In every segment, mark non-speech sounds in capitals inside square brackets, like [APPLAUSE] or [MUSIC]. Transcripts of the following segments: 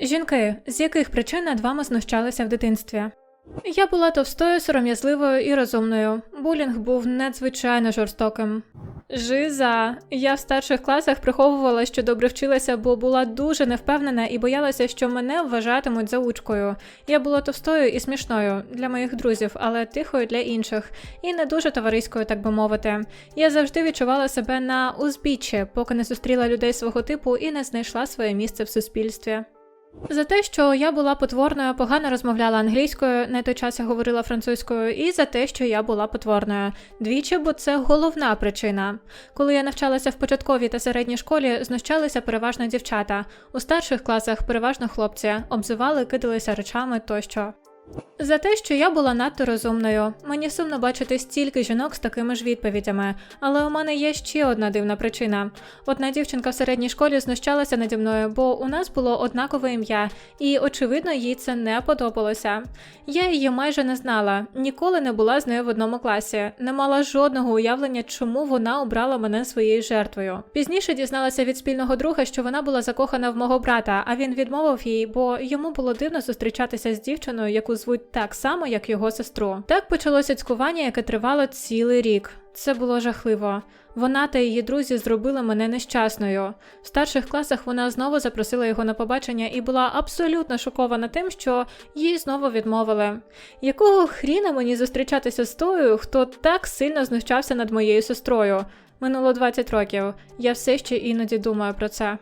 Жінки, з яких причин над вами знущалися в дитинстві? Я була товстою, сором'язливою і розумною. Булінг був надзвичайно жорстоким. Жиза. Я в старших класах приховувала, що добре вчилася, бо була дуже невпевнена і боялася, що мене вважатимуть заучкою. Я була товстою і смішною для моїх друзів, але тихою для інших, і не дуже товариською, так би мовити. Я завжди відчувала себе на узбіччі, поки не зустріла людей свого типу і не знайшла своє місце в суспільстві. За те, що я була потворною, погано розмовляла англійською, на той час я говорила французькою, і за те, що я була потворною. Двічі, бо це головна причина. Коли я навчалася в початковій та середній школі, знущалися переважно дівчата. У старших класах переважно хлопці обзивали, кидалися речами тощо. За те, що я була надто розумною. Мені сумно бачити стільки жінок з такими ж відповідями, але у мене є ще одна дивна причина. Одна дівчинка в середній школі знущалася наді мною, бо у нас було однакове ім'я, і очевидно, їй це не подобалося. Я її майже не знала, ніколи не була з нею в одному класі, не мала жодного уявлення, чому вона обрала мене своєю жертвою. Пізніше дізналася від спільного друга, що вона була закохана в мого брата, а він відмовив їй, бо йому було дивно зустрічатися з дівчиною, яку звуть так само, як його сестру. Так почалося цькування, яке тривало цілий рік. Це було жахливо. Вона та її друзі зробили мене нещасною. В старших класах вона знову запросила його на побачення і була абсолютно шокована тим, що їй знову відмовили. Якого хріна мені зустрічатися з тою, хто так сильно знущався над моєю сестрою? Минуло 20 років. Я все ще іноді думаю про це.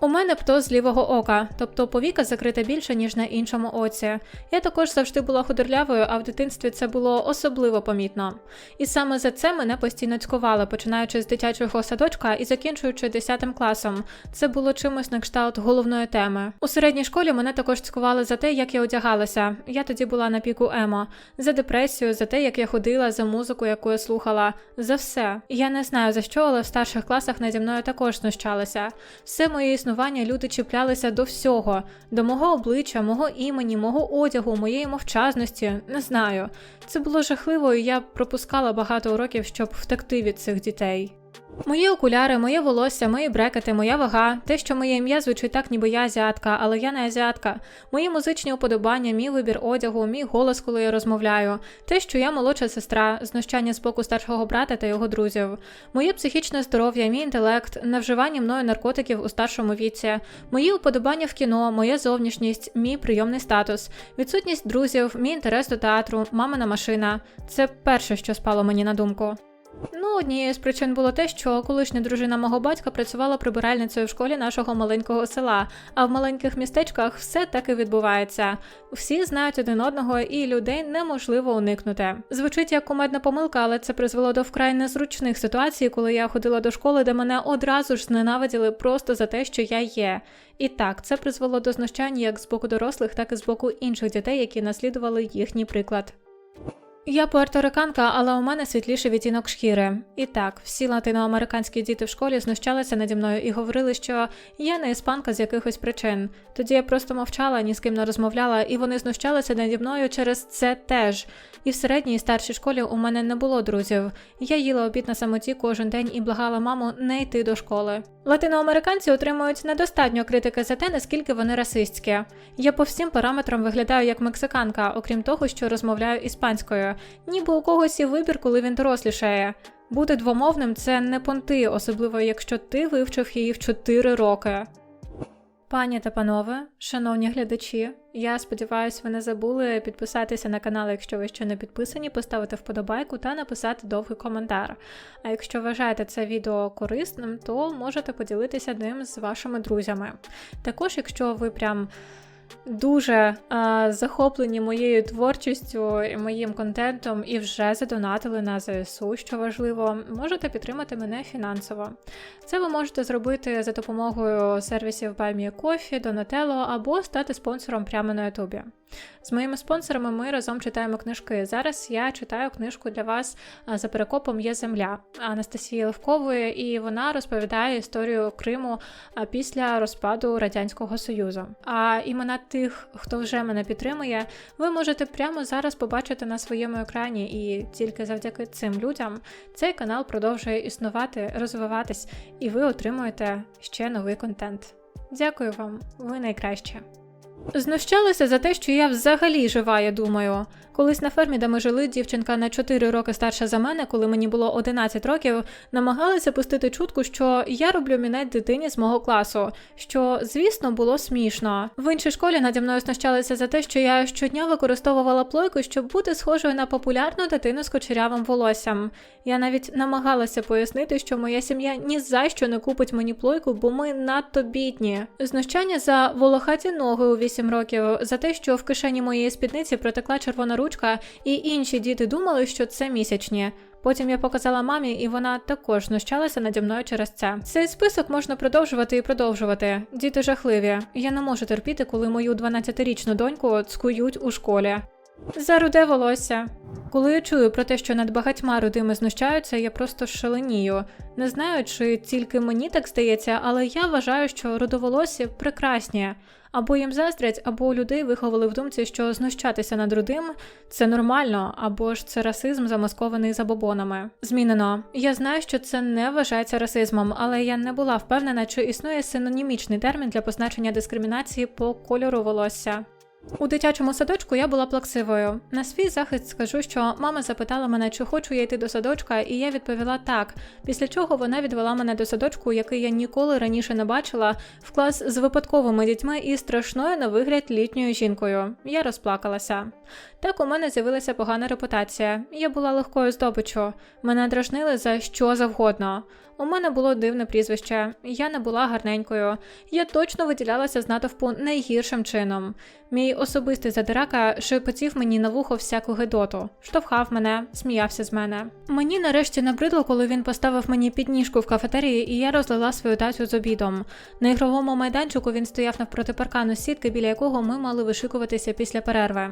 У мене пто з лівого ока, тобто повіка закрита більше, ніж на іншому оці. Я також завжди була худорлявою, а в дитинстві це було особливо помітно. І саме за це мене постійно цькували, починаючи з дитячого садочка і закінчуючи 10 класом. Це було чимось на кшталт головної теми. У середній школі мене також цькували за те, як я одягалася. Я тоді була на піку емо, за депресію, за те, як я ходила, за музику, яку я слухала, за все. Я не знаю за що, але в старших класах наді мною також знущалися. Все моє існування люди чіплялися до всього, до мого обличчя, мого імені, мого одягу, моєї мовчазності. Не знаю. Це було жахливо, і я пропускала багато уроків, щоб втекти від цих дітей. Мої окуляри, моє волосся, мої брекети, моя вага, те, що моє ім'я звучить так, ніби я азіатка, але я не азіатка, мої музичні уподобання, мій вибір одягу, мій голос, коли я розмовляю, те, що я молодша сестра, знущання з боку старшого брата та його друзів, моє психічне здоров'я, мій інтелект, невживання мною наркотиків у старшому віці, мої уподобання в кіно, моя зовнішність, мій прийомний статус, відсутність друзів, мій інтерес до театру, мамина машина. Це перше, що спало мені на думку. Ну, однією з причин було те, що колишня дружина мого батька працювала прибиральницею в школі нашого маленького села, а в маленьких містечках все так і відбувається. Всі знають один одного, і людей неможливо уникнути. Звучить як кумедна помилка, але це призвело до вкрай незручних ситуацій, коли я ходила до школи, де мене одразу ж зненавиділи просто за те, що я є. І так, це призвело до знущань як з боку дорослих, так і з боку інших дітей, які наслідували їхній приклад. Я пуерториканка, але у мене світліший відтінок шкіри. І так, всі латиноамериканські діти в школі знущалися наді мною і говорили, що я не іспанка з якихось причин. Тоді я просто мовчала, ні з ким не розмовляла, і вони знущалися наді мною через це теж. І в середній і старшій школі у мене не було друзів. Я їла обід на самоті кожен день і благала маму не йти до школи. Латиноамериканці отримують недостатньо критики за те, наскільки вони расистські. Я по всім параметрам виглядаю як мексиканка, окрім того, що розмовляю іспанською, ніби у когось є вибір, коли він дорослішає. Бути двомовним це не понти, особливо якщо ти вивчив її в 4 роки. Пані та панове, шановні глядачі, я сподіваюся, ви не забули підписатися на канал, якщо ви ще не підписані, поставити вподобайку та написати довгий коментар. А якщо вважаєте це відео корисним, то можете поділитися ним з вашими друзями. Також, якщо ви прям дуже а, захоплені моєю творчістю і моїм контентом і вже задонатили на ЗСУ, що важливо, можете підтримати мене фінансово. Це ви можете зробити за допомогою сервісів BuyMeACoffee, Donatello або стати спонсором прямо на Ютубі. З моїми спонсорами ми разом читаємо книжки. Зараз я читаю книжку для вас за перекопом є земля Анастасії Левкової, і вона розповідає історію Криму після розпаду Радянського Союзу. А імена тих, хто вже мене підтримує, ви можете прямо зараз побачити на своєму екрані, і тільки завдяки цим людям цей канал продовжує існувати, розвиватись, і ви отримуєте ще новий контент. Дякую вам, ви найкраще. Знущалися за те, що я взагалі жива, я думаю. Колись на фермі, де ми жили, дівчинка на 4 роки старша за мене, коли мені було 11 років, намагалася пустити чутку, що я роблю мінет дитині з мого класу, що, звісно, було смішно. В іншій школі наді мною знущалися за те, що я щодня використовувала плойку, щоб бути схожою на популярну дитину з кучерявим волоссям. Я навіть намагалася пояснити, що моя сім'я ні за що не купить мені плойку, бо ми надто бідні. Знущання за волохаті ноги у 8 років, за те, що в кишені моєї спідниці протекла червона ручка, і інші діти думали, що це місячні. Потім я показала мамі, і вона також знущалася наді мною через це. Цей список можна продовжувати і продовжувати. Діти жахливі. Я не можу терпіти, коли мою 12-річну доньку цкують у школі. За руде волосся. Коли я чую про те, що над багатьма рудими знущаються, я просто шаленію. Не знаю, чи тільки мені так здається, але я вважаю, що рудоволосі прекрасні. Або їм заздрять, або людей виховали в думці, що знущатися над рудим це нормально, або ж це расизм замаскований забобонами. Змінено. Я знаю, що це не вважається расизмом, але я не була впевнена, чи існує синонімічний термін для позначення дискримінації по кольору волосся. У дитячому садочку я була плаксивою. На свій захист скажу, що мама запитала мене, чи хочу я йти до садочка, і я відповіла так. Після чого вона відвела мене до садочку, який я ніколи раніше не бачила, в клас з випадковими дітьми і страшною на вигляд літньою жінкою. Я розплакалася. Так у мене з'явилася погана репутація. Я була легкою здобиччю. Мене дражнили за що завгодно. У мене було дивне прізвище, я не була гарненькою. Я точно виділялася з натовпу найгіршим чином. Мій особистий задирака шепотів мені на вухо всяку гидоту, штовхав мене, сміявся з мене. Мені нарешті набридло, коли він поставив мені підніжку в кафетерії, і я розлила свою тацю з обідом. На ігровому майданчику він стояв навпроти паркану сітки, біля якого ми мали вишикуватися після перерви.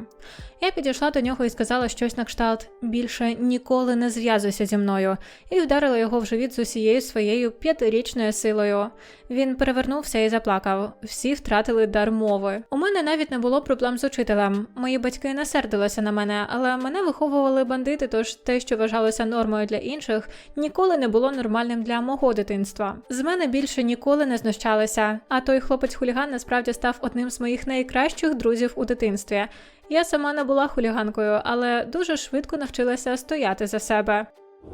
Я підійшла до нього і сказала щось на кшталт більше ніколи не зв'язуйся зі мною, і вдарила його в живіт з усією своєю п'ятирічною силою. Він перевернувся і заплакав. Всі втратили дар мови. У мене навіть не було проблем з учителем. Мої батьки не сердилися на мене, але мене виховували бандити, тож те, що вважалося нормою для інших, ніколи не було нормальним для мого дитинства. З мене більше ніколи не знущалися, а той хлопець-хуліган насправді став одним з моїх найкращих друзів у дитинстві. Я сама не була хуліганкою, але дуже швидко навчилася стояти за себе.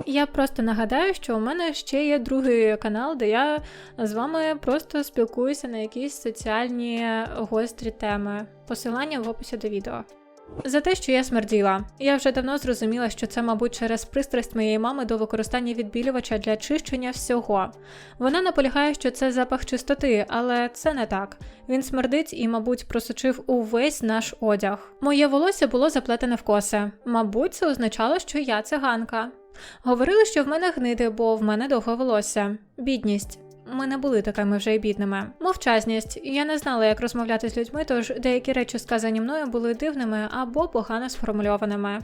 Я просто нагадаю, що у мене ще є другий канал, де я з вами просто спілкуюся на якісь соціальні гострі теми. Посилання в описі до відео. За те, що я смерділа. Я вже давно зрозуміла, що це, мабуть, через пристрасть моєї мами до використання відбілювача для чищення всього. Вона наполягає, що це запах чистоти, але це не так. Він смердить і, мабуть, просочив увесь наш одяг. Моє волосся було заплетене в коси. Мабуть, це означало, що я циганка. Говорили, що в мене гниди, бо в мене довге волосся. Бідність. Ми не були такими вже й бідними. Мовчазність. Я не знала, як розмовляти з людьми, тож деякі речі, сказані мною, були дивними або погано сформульованими.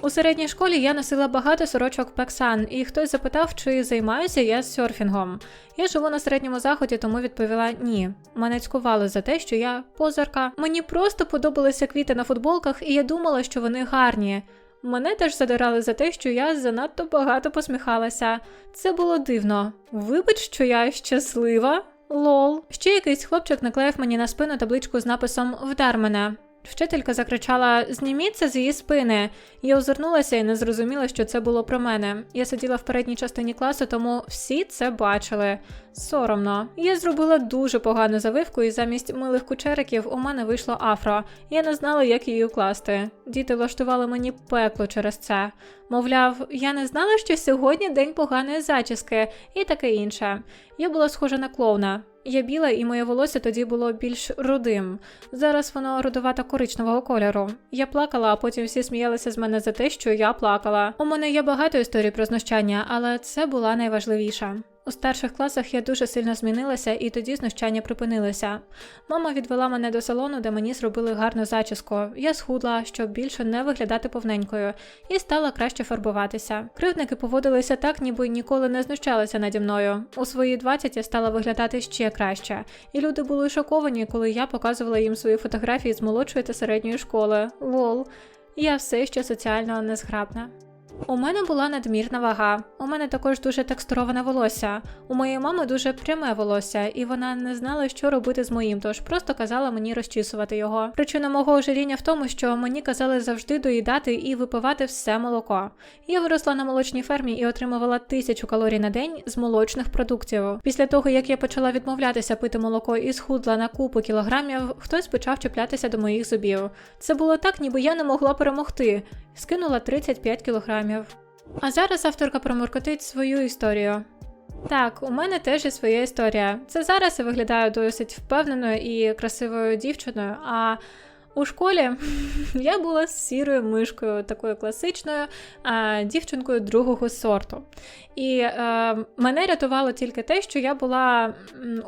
У середній школі я носила багато сорочок Пексан, і хтось запитав, чи займаюся я серфінгом. Я живу на середньому заході, тому відповіла ні. Мене цькували за те, що я позарка. Мені просто подобалися квіти на футболках, і я думала, що вони гарні. Мене теж задирали за те, що я занадто багато посміхалася. Це було дивно. Вибач, що я щаслива. Лол. Ще якийсь хлопчик наклеїв мені на спину табличку з написом Вдар мене. Вчителька закричала Зніміть це з її спини. Я озирнулася і не зрозуміла, що це було про мене. Я сиділа в передній частині класу, тому всі це бачили. Соромно. Я зробила дуже погану завивку, і замість милих кучериків у мене вийшло афро. Я не знала, як її укласти. Діти влаштували мені пекло через це. Мовляв, я не знала, що сьогодні день поганої зачіски і таке інше. Я була схожа на клоуна. Я біла, і моє волосся тоді було більш рудим. Зараз воно рудувато коричневого кольору. Я плакала, а потім всі сміялися з мене за те, що я плакала. У мене є багато історій про знущання, але це була найважливіша. У старших класах я дуже сильно змінилася, і тоді знущання припинилися. Мама відвела мене до салону, де мені зробили гарну зачіску. Я схудла, щоб більше не виглядати повненькою, і стала краще фарбуватися. Кривдники поводилися так, ніби ніколи не знущалися наді мною. У свої 20 я стала виглядати ще краще, і люди були шоковані, коли я показувала їм свої фотографії з молодшої та середньої школи. Лол, я все ще соціально незграбна. У мене була надмірна вага. У мене також дуже текстуроване волосся. У моєї мами дуже пряме волосся, і вона не знала, що робити з моїм, тож просто казала мені розчісувати його. Причина мого ожиріння в тому, що мені казали завжди доїдати і випивати все молоко. Я виросла на молочній фермі і отримувала тисячу калорій на день з молочних продуктів. Після того, як я почала відмовлятися пити молоко і схудла на купу кілограмів, хтось почав чіплятися до моїх зубів. Це було так, ніби я не могла перемогти. Скинула 35 кілограмів. А зараз авторка проморкотить свою історію. Так, у мене теж є своя історія. Це зараз я виглядаю досить впевненою і красивою дівчиною. А у школі [LAUGHS] я була сірою мишкою, такою класичною а, дівчинкою другого сорту. І е, мене рятувало тільки те, що я була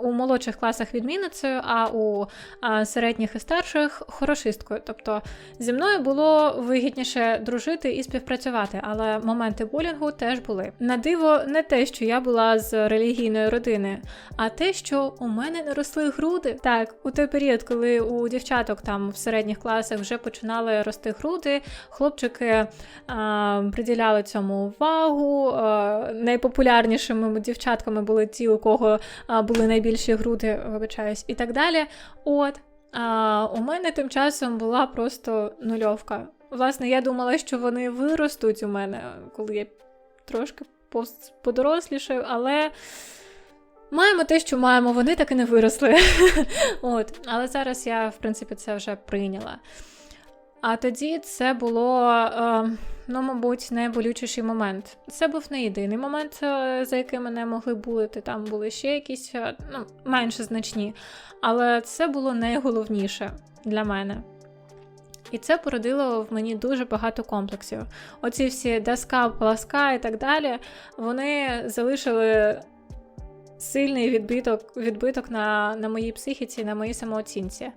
у молодших класах відмінницею, а у а, середніх і старших хорошисткою. Тобто зі мною було вигідніше дружити і співпрацювати, але моменти булінгу теж були. На диво, не те, що я була з релігійної родини, а те, що у мене не росли груди. Так, у той період, коли у дівчаток там в середніх класах вже починали рости груди, хлопчики а, приділяли цьому увагу. А, найпопулярнішими дівчатками були ті, у кого а, були найбільші груди, вибачаюсь, і так далі. От. А у мене тим часом була просто нульовка. Власне, я думала, що вони виростуть у мене, коли я трошки подорослішаю, але маємо те, що маємо, вони так і не виросли. [LAUGHS] От. Але зараз я, в принципі, це вже прийняла. А тоді це було, е, ну, мабуть, найболючіший момент. Це був не єдиний момент, е, за який мене могли булити. Там були ще якісь е, ну, менше значні. Але це було найголовніше для мене. І це породило в мені дуже багато комплексів. Оці всі доска, пласка і так далі, вони залишили сильний відбиток, відбиток на, на моїй психіці, на моїй самооцінці.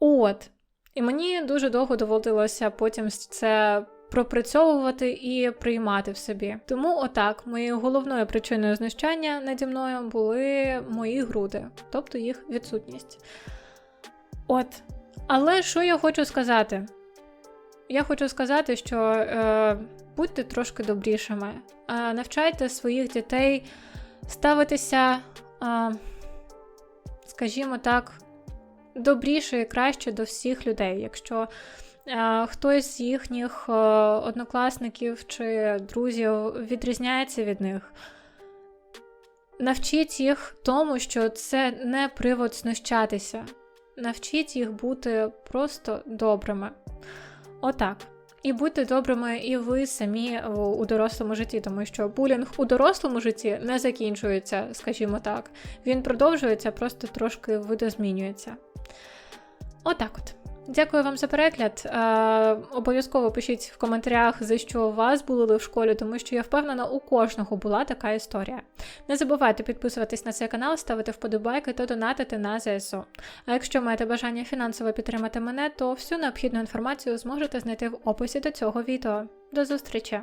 От. І мені дуже довго доводилося потім це пропрацьовувати і приймати в собі. Тому, отак, моєю головною причиною знущання наді мною були мої груди, тобто їх відсутність. От. Але що я хочу сказати? Я хочу сказати, що е, будьте трошки добрішими, е, навчайте своїх дітей ставитися, скажімо так, добріше і краще до всіх людей. Якщо е, хтось з їхніх е, однокласників чи друзів відрізняється від них, навчіть їх тому, що це не привод знущатися. Навчіть їх бути просто добрими. Отак. І будьте добрими і ви самі у, у дорослому житті, тому що булінг у дорослому житті не закінчується, скажімо так. Він продовжується, просто трошки видозмінюється. Отак от. Дякую вам за перегляд. Е, обов'язково пишіть в коментарях, за що у вас були в школі, тому що я впевнена, у кожного була така історія. Не забувайте підписуватись на цей канал, ставити вподобайки та донатити на ЗСУ. А якщо маєте бажання фінансово підтримати мене, то всю необхідну інформацію зможете знайти в описі до цього відео. До зустрічі!